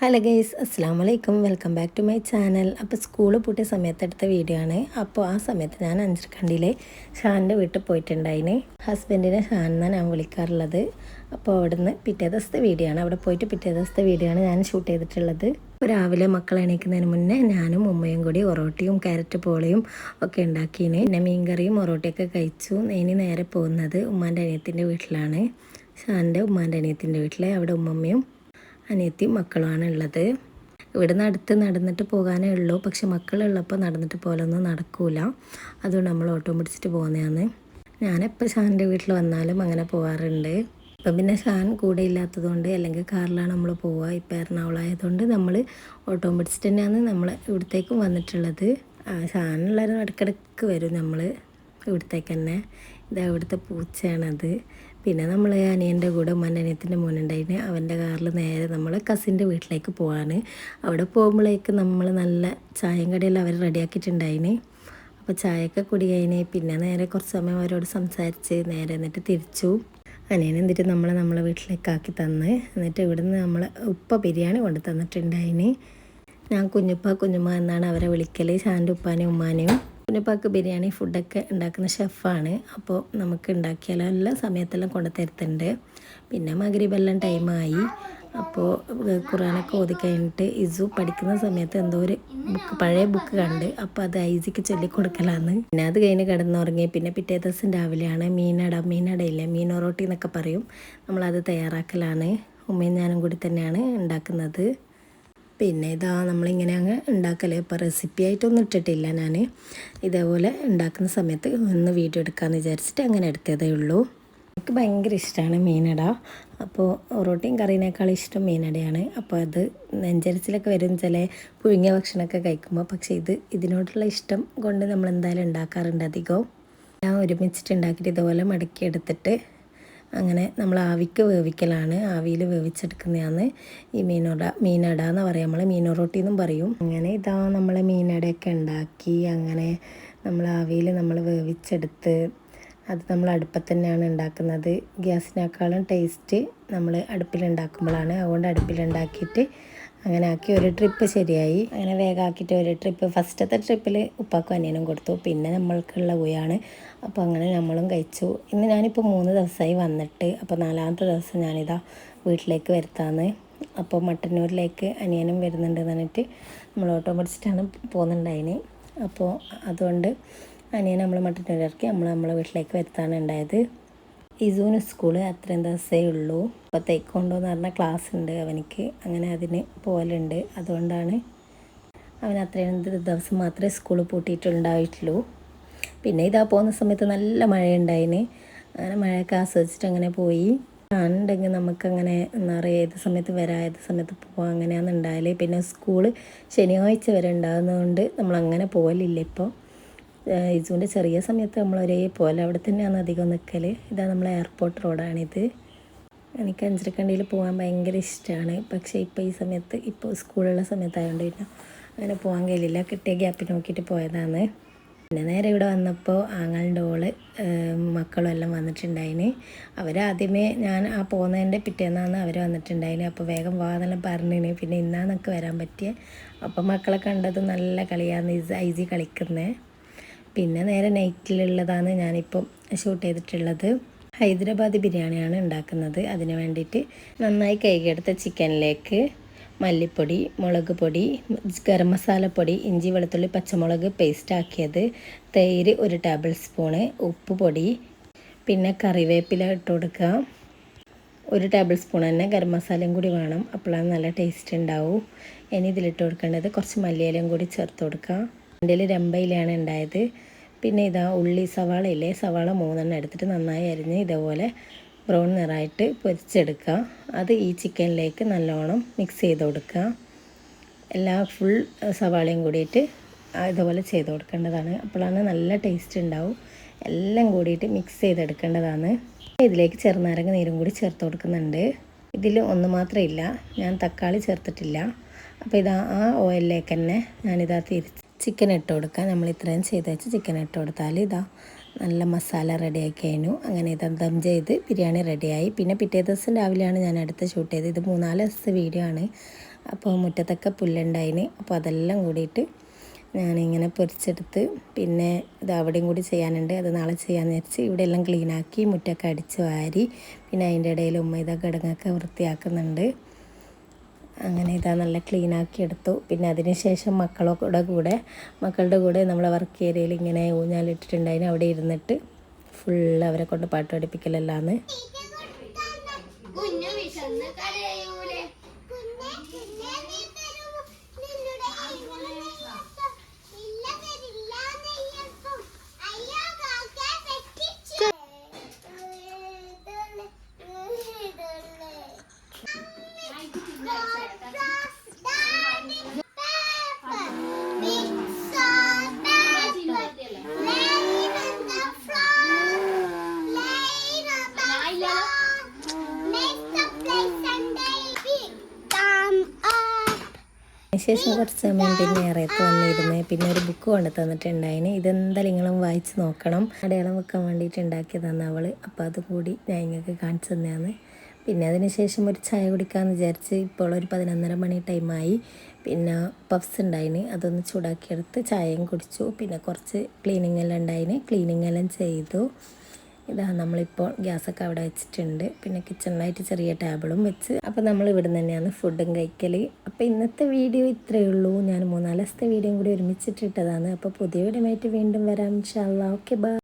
Hello guys അസ്സാം വലൈക്കും welcome back to my channel. അപ്പോൾ സ്കൂൾ പൂട്ടിയ സമയത്ത് എടുത്ത വീഡിയോ ആണ്. അപ്പോൾ ആ സമയത്ത് ഞാൻ അഞ്ചരക്കണ്ടിയിലെ ഷാനിന്റെ വീട്ടിൽ പോയിട്ടുണ്ടായിന്. ഹസ്ബൻഡിനെ ഷാൻ എന്നാണ് ഞാൻ വിളിക്കാറുള്ളത്. അപ്പോൾ അവിടുന്ന് പിറ്റേ ദിവസത്തെ വീഡിയോ ആണ്. അവിടെ പോയിട്ട് പിറ്റേ ദിവസത്തെ വീഡിയോ ആണ് ഞാൻ ഷൂട്ട് ചെയ്തിട്ടുള്ളത്. രാവിലെ മക്കൾ എണീക്കുന്നതിന് മുന്നേ ഞാനും ഉമ്മയും കൂടി ഒറോട്ടിയും ക്യാരറ്റ് പോളയും ഒക്കെ ഉണ്ടാക്കിയിന് പിന്നെ മീൻകറിയും ഒറോട്ടിയൊക്കെ കഴിച്ചു. ഇനി നേരെ പോകുന്നത് ഉമ്മാന്റെ അനിയത്തിന്റെ വീട്ടിലാണ്. ഷാന്റെ ഉമ്മാന്റെ അനിയത്തിന്റെ വീട്ടിലെ അവിടെ ഉമ്മമ്മയും അനിയത്തിയും മക്കളുമാണ് ഉള്ളത് ഇവിടുന്ന് അടുത്ത് നടന്നിട്ട് പോകാനേ ഉള്ളൂ. പക്ഷെ മക്കളുള്ളപ്പോൾ നടന്നിട്ട് പോലൊന്നും നടക്കൂല. അതുകൊണ്ട് നമ്മൾ ഓട്ടോ പിടിച്ചിട്ട് പോകുന്നതാണ്. ഞാനെപ്പോൾ ഷാന്റെ വീട്ടിൽ വന്നാലും അങ്ങനെ പോകാറുണ്ട് ഇപ്പം പിന്നെ ഷാൻ കൂടെ ഇല്ലാത്തതുകൊണ്ട് അല്ലെങ്കിൽ കാറിലാണ് നമ്മൾ പോവുക. ഇപ്പം എറണാകുളമായതുകൊണ്ട് നമ്മൾ ഓട്ടോ പിടിച്ചിട്ട് തന്നെയാണ് നമ്മൾ ഇവിടത്തേക്കും വന്നിട്ടുള്ളത്. ഷാനുള്ളവരും ഇടയ്ക്കിടയ്ക്ക് വരും നമ്മൾ ഇവിടത്തേക്ക് തന്നെ. ഇതാ ഇവിടുത്തെ പൂച്ചയാണത്. പിന്നെ നമ്മൾ അനിയന്റെ കൂടെ ഉമ്മന്റെ മോനുണ്ടായിരുന്നു അവന്റെ കാറിൽ നേരെ നമ്മൾ കസിന്റെ വീട്ടിലേക്ക് പോവാണ്. അവിടെ പോകുമ്പോഴേക്ക് നമ്മൾ നല്ല ചായയും കടയിൽ അവർ റെഡിയാക്കിയിട്ടുണ്ടായിന്. അപ്പോൾ ചായയൊക്കെ കുടി കഴിഞ്ഞ് പിന്നെ നേരെ കുറച്ച് സമയം അവരോട് സംസാരിച്ച് നേരെ എന്നിട്ട് തിരിച്ചു. അനിയൻ എന്നിട്ട് നമ്മളെ നമ്മളെ വീട്ടിലേക്ക് ആക്കി തന്ന്. എന്നിട്ട് ഇവിടുന്ന് നമ്മൾ ഉപ്പ ബിരിയാണി കൊണ്ട് തന്നിട്ടുണ്ടായിന്. ഞാൻ കുഞ്ഞുപ്പ കുഞ്ഞുമ്മ എന്നാണ് അവരെ വിളിക്കൽ ഷാന്റെ ഉപ്പാനും ഉമ്മാനെയും കുഞ്ഞുപ്പാക്ക് ബിരിയാണി ഫുഡൊക്കെ ഉണ്ടാക്കുന്ന ഷെഫാണ് അപ്പോൾ നമുക്ക് ഉണ്ടാക്കിയാലോ എല്ലാ സമയത്തെല്ലാം കൊണ്ടു തരുത്തുണ്ട്. പിന്നെ മകരീബെല്ലാം ടൈമായി അപ്പോൾ ഖുറാനൊക്കെ ഓതി കഴിഞ്ഞിട്ട് ഇസു പഠിക്കുന്ന സമയത്ത് എന്തോ ഒരു ബുക്ക് പഴയ ബുക്ക് കണ്ട്. അപ്പോൾ അത് ഐസിക്ക് ചൊല്ലിക്കൊടുക്കലാന്ന് പിന്നെ അത് കഴിഞ്ഞ് കിടന്നുറങ്ങി. പിന്നെ പിറ്റേ ദിവസം രാവിലെയാണ് മീനട മീനടയില്ലേ? മീനൊറോട്ടി എന്നൊക്കെ പറയും. നമ്മളത് തയ്യാറാക്കലാണ്. ഉമ്മയും ഞാനും കൂടി തന്നെയാണ് ഉണ്ടാക്കുന്നത് പിന്നെ ഇതാ നമ്മളിങ്ങനെ അങ്ങ് ഉണ്ടാക്കലേ. ഇപ്പോൾ റെസിപ്പി ആയിട്ടൊന്നും ഇട്ടിട്ടില്ല ഞാൻ ഇതേപോലെ ഉണ്ടാക്കുന്ന സമയത്ത് ഒന്ന് വീഡിയോ എടുക്കാമെന്ന് വിചാരിച്ചിട്ട് അങ്ങനെ എടുത്തതേ ഉള്ളൂ. എനിക്ക് ഭയങ്കര ഇഷ്ടമാണ് മീനട. അപ്പോൾ റൊട്ടിയും കറീനേക്കാൾ ഇഷ്ടം മീനടയാണ്. അപ്പോൾ അത് നെഞ്ചരിച്ചിലൊക്കെ വരും ചില പുഴുങ്ങിയ ഭക്ഷണമൊക്കെ കഴിക്കുമ്പോൾ. പക്ഷേ ഇത് ഇതിനോടുള്ള ഇഷ്ടം കൊണ്ട് നമ്മൾ എന്തായാലും ഉണ്ടാക്കാറുണ്ട് അധികവും. ഞാൻ ഒരുമിച്ചിട്ട് ഉണ്ടാക്കിയിട്ട് ഇതുപോലെ മടക്കി എടുത്തിട്ട് അങ്ങനെ നമ്മൾ ആവിക്ക് വേവിക്കലാണ് ആവിയിൽ വേവിച്ചെടുക്കുന്നതാണ് ഈ മീനോട മീനട എന്ന് പറയാം. നമ്മൾ മീനൊറോട്ടി എന്നും പറയും. അങ്ങനെ ഇതാ നമ്മൾ മീനടയൊക്കെ ഉണ്ടാക്കി അങ്ങനെ നമ്മൾ ആവിയിൽ നമ്മൾ വേവിച്ചെടുത്ത് അത് നമ്മൾ അടുപ്പത്ത് തന്നെയാണ് ഉണ്ടാക്കുന്നത്. ഗ്യാസിനേക്കാളും ടേസ്റ്റ് നമ്മൾ അടുപ്പിലുണ്ടാക്കുമ്പോഴാണ് അതുകൊണ്ട് അടുപ്പിലുണ്ടാക്കിയിട്ട് അങ്ങനെ ആക്കി ഒരു ട്രിപ്പ് ശരിയായി. അങ്ങനെ വേഗമാക്കിയിട്ട് ഒരു ട്രിപ്പ് ഫസ്റ്റത്തെ ട്രിപ്പിൽ ഉപ്പാക്കും അനിയനും കൊടുത്തു. പിന്നെ നമ്മൾക്കുള്ള ഉയാണ് അപ്പോൾ അങ്ങനെ നമ്മളും കഴിച്ചു. ഇന്ന് ഞാനിപ്പോൾ മൂന്ന് ദിവസമായി വന്നിട്ട്. അപ്പോൾ നാലാമത്തെ ദിവസം ഞാനിതാ വീട്ടിലേക്ക് വരുത്താന്ന്. അപ്പോൾ മട്ടന്നൂരിലേക്ക് അനിയനും വരുന്നുണ്ട് എന്നിട്ട് നമ്മൾ ഓട്ടോ പിടിച്ചിട്ടാണ് പോകുന്നുണ്ടായിന്. അപ്പോൾ അതുകൊണ്ട് അനിയൻ നമ്മൾ മട്ടന്നൂരിറക്കി നമ്മൾ നമ്മളെ വീട്ടിലേക്ക് വരുത്താണ് ഉണ്ടായത് ഇസൂന് സ്കൂൾ അത്രയും ദിവസമേ ഉള്ളൂ. അപ്പോൾ തേക്കോണ്ടോ എന്ന് പറഞ്ഞ ക്ലാസ് ഉണ്ട് അവനിക്ക്. അങ്ങനെ അതിന് പോലുണ്ട് അതുകൊണ്ടാണ് അവൻ അത്രയും ദിവസം മാത്രമേ സ്കൂൾ പൂട്ടിയിട്ടുണ്ടായിട്ടുള്ളൂ. പിന്നെ ഇതാ പോകുന്ന സമയത്ത് നല്ല മഴയുണ്ടായിന്. അങ്ങനെ മഴയൊക്കെ ആസ്വദിച്ചിട്ട് അങ്ങനെ പോയി. ഉണ്ടെങ്കിൽ നമുക്കങ്ങനെ എന്താ പറയുക ഏത് സമയത്ത് വരാം ഏത് സമയത്ത് പോകാം അങ്ങനെയാണ് ഉണ്ടായാൽ പിന്നെ സ്കൂൾ ശനിയാഴ്ച വരെ ഉണ്ടാകുന്നതുകൊണ്ട് നമ്മളങ്ങനെ പോകലില്ല ഇപ്പോൾ ഇസുവിന്റെ ചെറിയ സമയത്ത് നമ്മൾ ഒരേപോലെ അവിടെ തന്നെയാണ് അധികം നിൽക്കൽ ഇതാ നമ്മളെ എയർപോർട്ട് റോഡാണിത് എനിക്ക് അഞ്ചരക്കണ്ടിയിൽ പോകാൻ ഭയങ്കര ഇഷ്ടമാണ് പക്ഷേ ഇപ്പോൾ ഈ സമയത്ത് ഇപ്പോൾ സ്കൂളുള്ള സമയത്തായതുകൊണ്ട് പിന്നെ അങ്ങനെ പോകാൻ കഴിയില്ല. കിട്ടിയ ഗ്യാപ്പ് നോക്കിയിട്ട് പോയതാണ്. പിന്നെ നേരെ ഇവിടെ വന്നപ്പോൾ ആങ്ങളുടെ ഓൾ മക്കളും എല്ലാം വന്നിട്ടുണ്ടായിന് അവരാദ്യമേ ഞാൻ ആ പോകുന്നതിന്റെ പിറ്റേന്നാണ് അവർ വന്നിട്ടുണ്ടായിന്. അപ്പോൾ വേഗം വാതെല്ലാം പറഞ്ഞിന്. പിന്നെ ഇന്നാന്നൊക്കെ വരാൻ പറ്റിയ? അപ്പം മക്കളെ കണ്ടത് നല്ല കളിയാണ് ഐസി കളിക്കുന്നത് പിന്നെ നേരെ നൈറ്റിലുള്ളതാണ് ഞാനിപ്പം ഷൂട്ട് ചെയ്തിട്ടുള്ളത്. ഹൈദരാബാദി ബിരിയാണിയാണ് ഉണ്ടാക്കുന്നത്. അതിന് വേണ്ടിയിട്ട് നന്നായി കൈകെടുത്ത ചിക്കനിലേക്ക് മല്ലിപ്പൊടി മുളക് പൊടി ഗരം മസാലപ്പൊടി ഇഞ്ചി വെളുത്തുള്ളി പച്ചമുളക് പേസ്റ്റ് ആക്കിയത്. തൈര് ഒരു ടേബിൾ സ്പൂണ് ഉപ്പ് പൊടി പിന്നെ കറിവേപ്പില ഇട്ട് കൊടുക്കുക. ഒരു ടേബിൾ സ്പൂൺ തന്നെ ഗരം മസാലയും കൂടി വേണം. അപ്പോഴാണ് നല്ല ടേസ്റ്റ് ഉണ്ടാവും. ഇനി ഇതിലിട്ട് കൊടുക്കേണ്ടത് കുറച്ച് മല്ലിയിലയും കൂടി ചേർത്ത് കൊടുക്കുക. എന്റെ രമ്പയിലാണ് ഉണ്ടായത്. പിന്നെ ഇതാ ഉള്ളി സവാള ഇല്ലേ? സവാള മൂന്നെണ്ണം എടുത്തിട്ട് നന്നായി അരിഞ്ഞ് ഇതേപോലെ ബ്രൗൺ നിറായിട്ട് പൊരിച്ചെടുക്കുക. അത് ഈ ചിക്കനിലേക്ക് നല്ലോണം മിക്സ് ചെയ്ത് കൊടുക്കുക. എല്ലാ ഫുൾ സവാളയും കൂടിയിട്ട് ഇതുപോലെ ചെയ്ത് കൊടുക്കേണ്ടതാണ്. അപ്പോഴാണ് നല്ല ടേസ്റ്റ് ഉണ്ടാവും. എല്ലാം കൂടിയിട്ട് മിക്സ് ചെയ്തെടുക്കേണ്ടതാണ്. ഇതിലേക്ക് ചെറുനാരങ്ങ നീരും കൂടി ചേർത്ത് കൊടുക്കുന്നുണ്ട്. ഇതിൽ ഒന്ന് മാത്രമില്ല ഞാൻ തക്കാളി ചേർത്തിട്ടില്ല. അപ്പോൾ ഇതാ ആ ഓയിലിലേക്ക് തന്നെ ഞാനിതാ തിരിച്ച് ചിക്കൻ ഇട്ട് കൊടുക്കുക നമ്മൾ ഇത്രയും ചെയ്ത് വെച്ച് ചിക്കൻ ഇട്ട് കൊടുത്താൽ ഇതാ നല്ല മസാല റെഡിയാക്കി കഴിഞ്ഞു. അങ്ങനെ ഇത് ദം ചെയ്ത് ബിരിയാണി റെഡിയായി പിന്നെ പിറ്റേ ദിവസം രാവിലെയാണ് ഞാൻ അടുത്ത് ഷൂട്ട് ചെയ്തത്. ഇത് മൂന്നാൽ ദിവസത്തെ വീഡിയോ ആണ്. അപ്പോൾ മുറ്റത്തൊക്കെ പുല്ലുണ്ടായിന്. അപ്പോൾ അതെല്ലാം കൂടിയിട്ട് ഞാനിങ്ങനെ പൊരിച്ചെടുത്ത് പിന്നെ ഇത് അവിടെയും കൂടി ചെയ്യാനുണ്ട്. അത് നാളെ ചെയ്യാമെന്ന് വെച്ച് ഇവിടെ എല്ലാം ക്ലീനാക്കി മുറ്റൊക്കെ അടിച്ച് വാരി പിന്നെ അതിന്റെ ഇടയിൽ ഉമ്മ ഇതൊക്കെ കിടങ്ങൊക്കെ വൃത്തിയാക്കുന്നുണ്ട്. അങ്ങനെ ഇതാ നല്ല ക്ലീൻ ആക്കി എടുത്തു. പിന്നെ അതിന് ശേഷം മക്കളുടെ കൂടെ മക്കളുടെ കൂടെ നമ്മളെ വർക്ക് ഏരിയയിൽ ഇങ്ങനെ ഊഞ്ഞാലിട്ടിട്ടുണ്ടായിന് അവിടെ ഇരുന്നിട്ട് ഫുൾ അവരെ കൊണ്ട് പാട്ട് പഠിപ്പിക്കലല്ലാന്ന്. അതിനുശേഷം കുറച്ച് സമയം പിന്നെ ഇറയത്ത് വന്നിരുന്ന് പിന്നെ ഒരു ബുക്ക് കൊണ്ട് തന്നിട്ടുണ്ടായിന്. ഇതെന്തായാലും നിങ്ങളും വായിച്ച് നോക്കണം. അടയാളം വെക്കാൻ വേണ്ടിയിട്ട് ഉണ്ടാക്കിയതാണ് അവൾ അപ്പോൾ അതുകൂടി ഞാൻ നിങ്ങൾക്ക് കാണിച്ചു തന്നെയാണ് പിന്നെ അതിനുശേഷം ഒരു ചായ കുടിക്കാമെന്ന് വിചാരിച്ച് ഇപ്പോൾ ഒരു പതിനൊന്നര മണി ടൈമായി പിന്നെ പഫ്സ് ഉണ്ടായിന്. അതൊന്ന് ചൂടാക്കിയെടുത്ത് ചായയും കുടിച്ചു. പിന്നെ കുറച്ച് ക്ലീനിങ് എല്ലാം ഉണ്ടായിന്. ക്ലീനിങ് എല്ലാം ചെയ്തു. ഇതാ നമ്മളിപ്പോൾ ഗ്യാസൊക്കെ അവിടെ വെച്ചിട്ടുണ്ട്. പിന്നെ കിച്ചണിലായിട്ട് ചെറിയ ടേബിളും വെച്ച്. അപ്പോൾ നമ്മൾ ഇവിടെ തന്നെയാണ് ഫുഡും കഴിക്കൽ അപ്പോൾ ഇന്നത്തെ വീഡിയോ ഇത്രയേ ഉള്ളൂ. ഞാൻ മൂന്നാൽ വീഡിയോയും കൂടി ഒരുമിച്ചിട്ടിട്ടതാണ്. അപ്പോൾ പുതിയ വീഡിയോ വീണ്ടും വരാം. ഇൻഷാല്ല ഓക്കെ ബൈ.